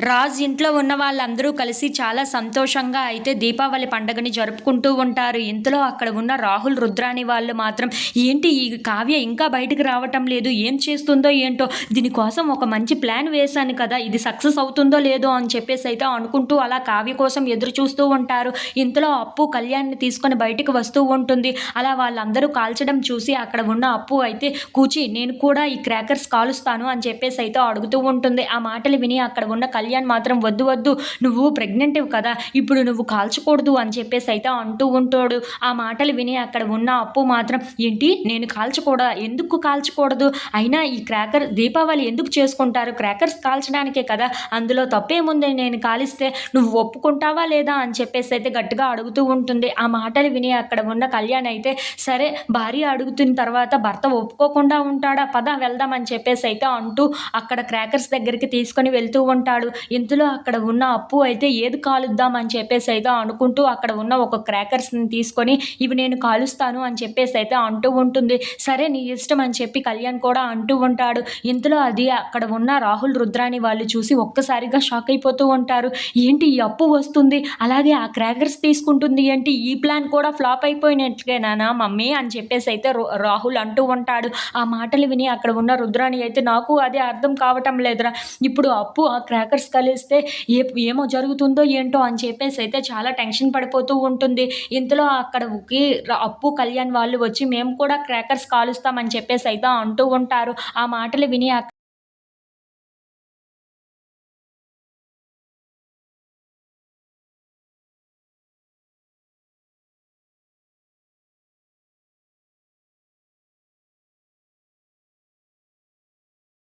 రాజ్ ఇంట్లో ఉన్న వాళ్ళందరూ కలిసి చాలా సంతోషంగా అయితే దీపావళి పండుగని జరుపుకుంటూ ఉంటారు. ఇంతలో అక్కడ ఉన్న రాహుల్ రుద్రాని వాళ్ళు మాత్రం ఏంటి ఈ కావ్య ఇంకా బయటకు రావటం లేదు? ఏం చేస్తుందో ఏంటో? దీనికోసం ఒక మంచి ప్లాన్ వేశాను కదా ఇది సక్సెస్ అవుతుందో లేదో? అని చెప్పేసి అయితే అనుకుంటూ అలా కావ్య కోసం ఎదురు చూస్తూ ఉంటారు. ఇంతలో అప్పు కళ్యాణ్ని తీసుకొని బయటకు వస్తూ ఉంటుంది. అలా వాళ్ళందరూ కాల్చడం చూసి అక్కడ ఉన్న అప్పు అయితే కూచి నేను కూడా ఈ క్రాకర్స్ కాలుస్తాను అని చెప్పేసి అయితే అడుగుతూ ఉంటుంది. ఆ మాటలు విని అక్కడ ఉన్న కళ్యాణ్ కళ్యాణ్ మాత్రం వద్దు వద్దు నువ్వు ప్రెగ్నెంట్ కదా ఇప్పుడు నువ్వు కాల్చకూడదు అని చెప్పేసి అయితే అంటూ ఉంటాడు. ఆ మాటలు విని అక్కడ ఉన్న అప్పు మాత్రం ఏంటి నేను కాల్చకూడదా ఎందుకు కాల్చకూడదు? అయినా ఈ క్రాకర్ దీపావళి ఎందుకు చేసుకుంటారు? క్రాకర్స్ కాల్చడానికే కదా అందులో తప్పేముంది? నేను కాలిస్తే నువ్వు ఒప్పుకుంటావా లేదా? అని చెప్పేసి అయితే గట్టిగా అడుగుతూ ఉంటుంది. ఆ మాటలు విని అక్కడ ఉన్న కళ్యాణ్ అయితే సరే భార్య అడుగుతున్న తర్వాత భర్త ఒప్పుకోకుండా ఉంటాడా? పద వెళ్దాం అని చెప్పేసి అయితే అంటూ అక్కడ క్రాకర్స్ దగ్గరికి తీసుకొని వెళ్తూ ఉంటాడు. ఇంతలో అక్కడ ఉన్న అప్పు అయితే ఏది కాలుద్దాం అని చెప్పేసి అయితే అనుకుంటూ అక్కడ ఉన్న ఒక క్రాకర్స్ని తీసుకొని ఇవి నేను కాలుస్తాను అని చెప్పేసి అయితే అంటూ ఉంటుంది. సరే నీ ఇష్టం అని చెప్పి కళ్యాణ్ కూడా అంటూ ఉంటాడు. ఇంతలో అది అక్కడ ఉన్న రాహుల్ రుద్రాని వాళ్ళు చూసి ఒక్కసారిగా షాక్ అయిపోతూ ఉంటారు. ఏంటి ఈ అప్పు వస్తుంది? అలాగే ఆ క్రాకర్స్ తీసుకుంటుంది ఏంటి? ఈ ప్లాన్ కూడా ఫ్లాప్ అయిపోయినట్లేనా మమ్మీ? అని చెప్పేసి అయితే రాహుల్ అంటూ ఉంటాడు. ఆ మాటలు విని అక్కడ ఉన్న రుద్రాని అయితే నాకు అదే అర్థం కావటం లేదురా. ఇప్పుడు అప్పు ఆ క్రాకర్స్ కలిస్తే ఏ ఏమో జరుగుతుందో ఏంటో అని చెప్పేసి అయితే చాలా టెన్షన్ పడిపోతూ ఉంటుంది. ఇంతలో అక్కడ అప్పు కళ్యాణ్ వాళ్ళు వచ్చి మేము కూడా క్రాకర్స్ కాలుస్తామని చెప్పేసి అయితే అంటూ ఉంటారు. ఆ మాటలు విని